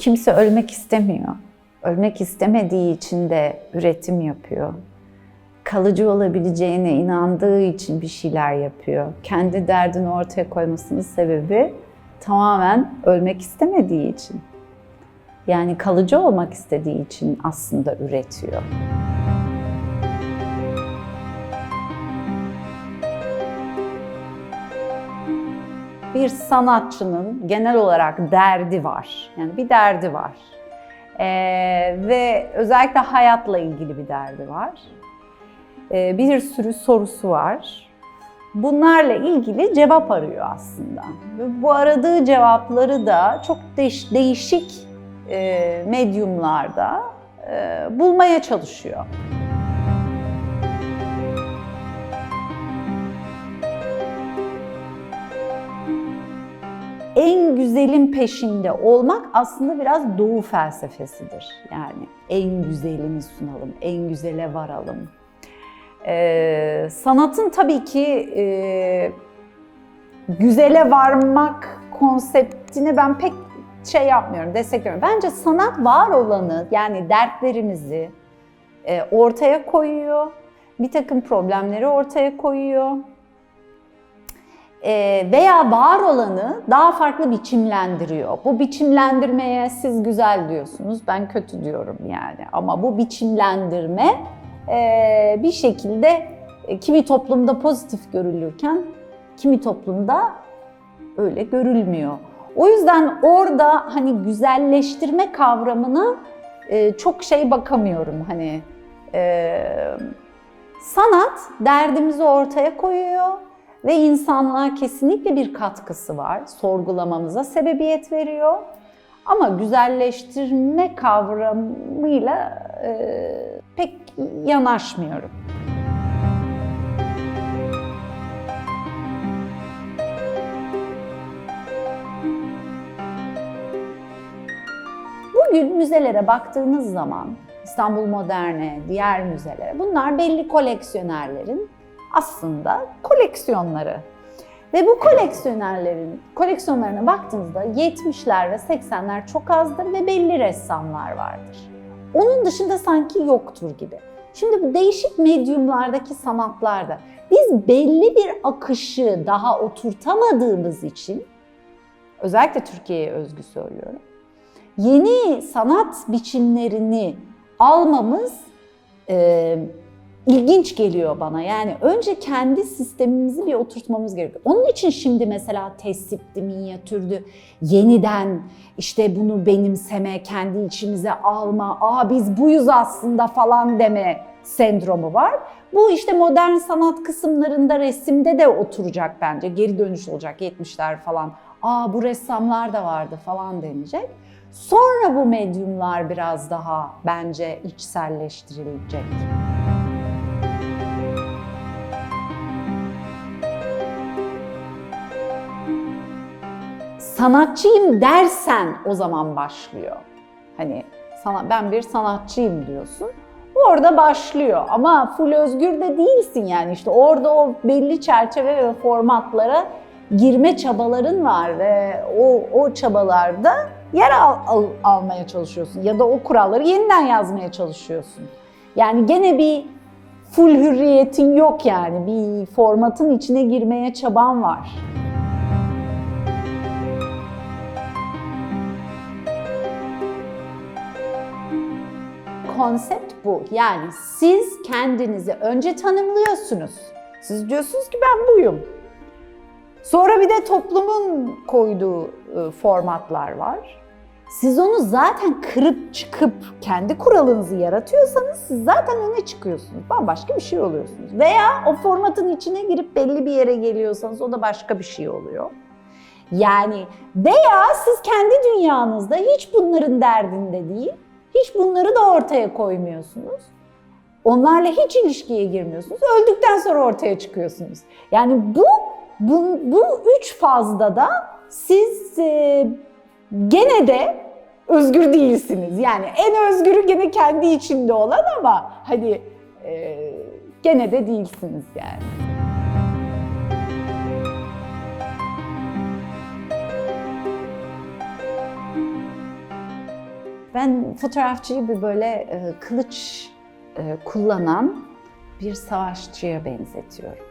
kimse ölmek istemiyor. Ölmek istemediği için de üretim yapıyor. Kalıcı olabileceğine inandığı için bir şeyler yapıyor. Kendi derdini ortaya koymasının sebebi tamamen ölmek istemediği için. Yani kalıcı olmak istediği için aslında üretiyor. Bir sanatçının genel olarak derdi var. Yani bir derdi var. Ee, ve özellikle hayatla ilgili bir derdi var. Ee, bir sürü sorusu var. Bunlarla ilgili cevap arıyor aslında. Ve bu aradığı cevapları da çok değiş- değişik e, medyumlarda e, bulmaya çalışıyor. En güzelin peşinde olmak aslında biraz doğu felsefesidir. Yani en güzelini sunalım, en güzele varalım. Ee, sanatın tabii ki e, güzele varmak konseptini ben pek şey yapmıyorum, destekliyorum. Bence sanat var olanı yani dertlerimizi e, ortaya koyuyor. Bir takım problemleri ortaya koyuyor veya var olanı daha farklı biçimlendiriyor. Bu biçimlendirmeye siz güzel diyorsunuz, ben kötü diyorum yani. Ama bu biçimlendirme e, bir şekilde e, kimi toplumda pozitif görülürken kimi toplumda öyle görülmüyor. O yüzden orada hani güzelleştirme kavramına e, çok şey bakamıyorum hani. E, sanat derdimizi ortaya koyuyor ve insanlığa kesinlikle bir katkısı var. Sorgulamamıza sebebiyet veriyor. Ama güzelleştirme kavramıyla e, pek yanaşmıyorum. Bugün müzelere baktığınız zaman İstanbul Modern'e, diğer müzelere bunlar belli koleksiyonerlerin aslında koleksiyonları. Ve bu koleksiyonerlerin koleksiyonlarına baktığınızda 70'ler ve 80'ler çok azdır ve belli ressamlar vardır. Onun dışında sanki yoktur gibi. Şimdi bu değişik medyumlardaki sanatlarda biz belli bir akışı daha oturtamadığımız için özellikle Türkiye'ye özgü söylüyorum. Yeni sanat biçimlerini almamız e, ilginç geliyor bana. Yani önce kendi sistemimizi bir oturtmamız gerekiyor. Onun için şimdi mesela tesipti, minyatürdü, yeniden işte bunu benimseme, kendi içimize alma, aa biz buyuz aslında falan deme sendromu var. Bu işte modern sanat kısımlarında resimde de oturacak bence. Geri dönüş olacak 70'ler falan. Aa bu ressamlar da vardı falan denecek. Sonra bu medyumlar biraz daha bence içselleştirilecek. Sanatçıyım dersen o zaman başlıyor. Hani sana, ben bir sanatçıyım diyorsun. Orada başlıyor ama full özgür de değilsin yani işte orada o belli çerçeve ve formatlara girme çabaların var ve o, o çabalarda yer al, al, almaya çalışıyorsun ya da o kuralları yeniden yazmaya çalışıyorsun. Yani gene bir full hürriyetin yok yani bir formatın içine girmeye çaban var. Konsept bu. Yani siz kendinizi önce tanımlıyorsunuz. Siz diyorsunuz ki ben buyum. Sonra bir de toplumun koyduğu e, formatlar var. Siz onu zaten kırıp çıkıp kendi kuralınızı yaratıyorsanız siz zaten öne çıkıyorsunuz. Bambaşka bir şey oluyorsunuz. Veya o formatın içine girip belli bir yere geliyorsanız o da başka bir şey oluyor. Yani veya siz kendi dünyanızda hiç bunların derdinde değil, hiç bunları da ortaya koymuyorsunuz. Onlarla hiç ilişkiye girmiyorsunuz. Öldükten sonra ortaya çıkıyorsunuz. Yani bu bu, bu üç fazda da siz e, gene de özgür değilsiniz. Yani en özgürü gene kendi içinde olan ama hani e, gene de değilsiniz yani. Ben fotoğrafçıyı bir böyle e, kılıç e, kullanan bir savaşçıya benzetiyorum.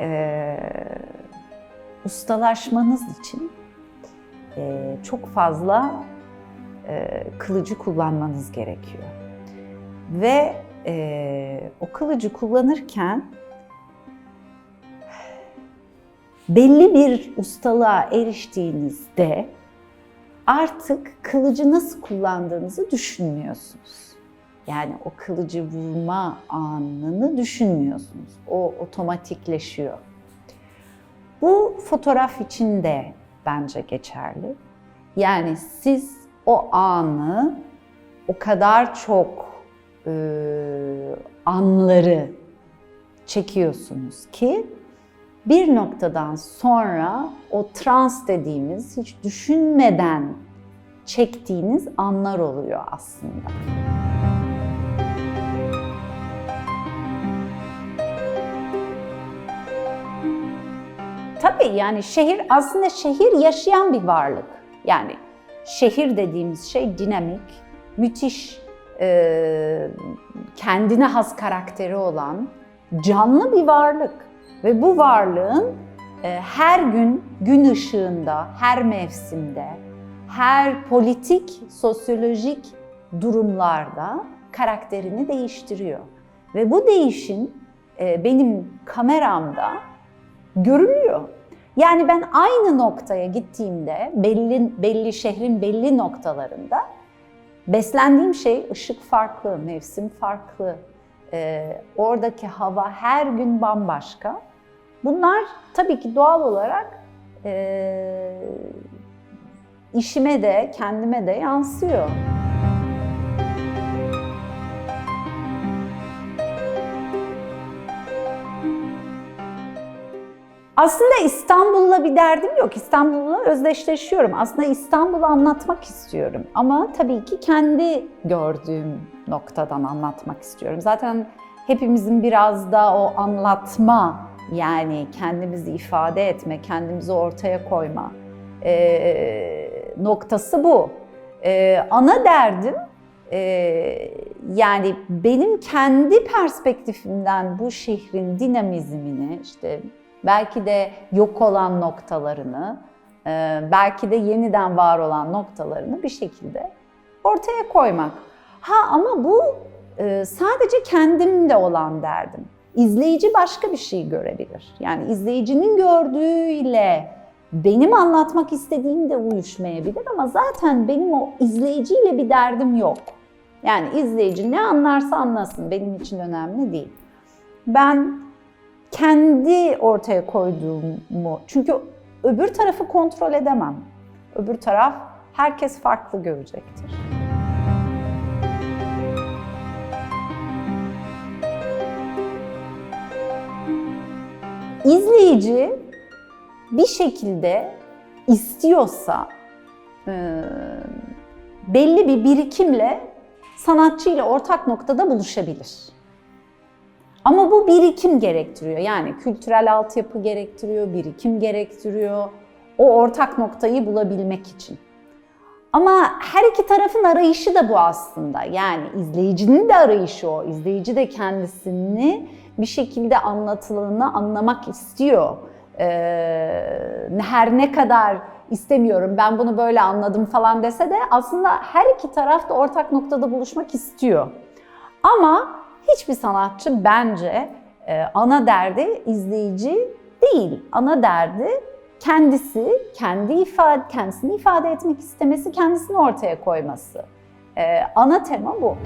E, ustalaşmanız için e, çok fazla e, kılıcı kullanmanız gerekiyor. Ve e, o kılıcı kullanırken belli bir ustalığa eriştiğinizde artık kılıcı nasıl kullandığınızı düşünmüyorsunuz. Yani o kılıcı vurma anını düşünmüyorsunuz. O otomatikleşiyor. Bu fotoğraf için de bence geçerli. Yani siz o anı o kadar çok e, anları çekiyorsunuz ki bir noktadan sonra o trans dediğimiz hiç düşünmeden çektiğiniz anlar oluyor aslında. Tabii yani şehir aslında şehir yaşayan bir varlık. Yani şehir dediğimiz şey dinamik, müthiş, e, kendine has karakteri olan canlı bir varlık. Ve bu varlığın e, her gün gün ışığında, her mevsimde, her politik, sosyolojik durumlarda karakterini değiştiriyor. Ve bu değişim e, benim kameramda görülüyor. Yani ben aynı noktaya gittiğimde belli belli şehrin belli noktalarında beslendiğim şey ışık farklı, mevsim farklı, e, oradaki hava her gün bambaşka. Bunlar tabii ki doğal olarak e, işime de kendime de yansıyor. Aslında İstanbul'la bir derdim yok. İstanbul'la özdeşleşiyorum. Aslında İstanbul'u anlatmak istiyorum. Ama tabii ki kendi gördüğüm noktadan anlatmak istiyorum. Zaten hepimizin biraz da o anlatma yani kendimizi ifade etme, kendimizi ortaya koyma e, noktası bu. E, ana derdim e, yani benim kendi perspektifimden bu şehrin dinamizmini işte belki de yok olan noktalarını, e, belki de yeniden var olan noktalarını bir şekilde ortaya koymak. Ha ama bu e, sadece kendimde olan derdim. İzleyici başka bir şey görebilir. Yani izleyicinin gördüğüyle benim anlatmak istediğim de uyuşmayabilir ama zaten benim o izleyiciyle bir derdim yok. Yani izleyici ne anlarsa anlasın benim için önemli değil. Ben kendi ortaya koyduğumu çünkü öbür tarafı kontrol edemem. Öbür taraf herkes farklı görecektir. İzleyici bir şekilde istiyorsa e, belli bir birikimle sanatçıyla ortak noktada buluşabilir. Ama bu birikim gerektiriyor. Yani kültürel altyapı gerektiriyor, birikim gerektiriyor. O ortak noktayı bulabilmek için. Ama her iki tarafın arayışı da bu aslında. Yani izleyicinin de arayışı o. İzleyici de kendisini bir şekilde anlatılanı anlamak istiyor. Ee, her ne kadar istemiyorum, ben bunu böyle anladım falan dese de aslında her iki taraf da ortak noktada buluşmak istiyor. Ama hiçbir sanatçı bence e, ana derdi izleyici değil. Ana derdi kendisi, kendi ifade, kendisini ifade etmek istemesi, kendisini ortaya koyması. E, ana tema bu.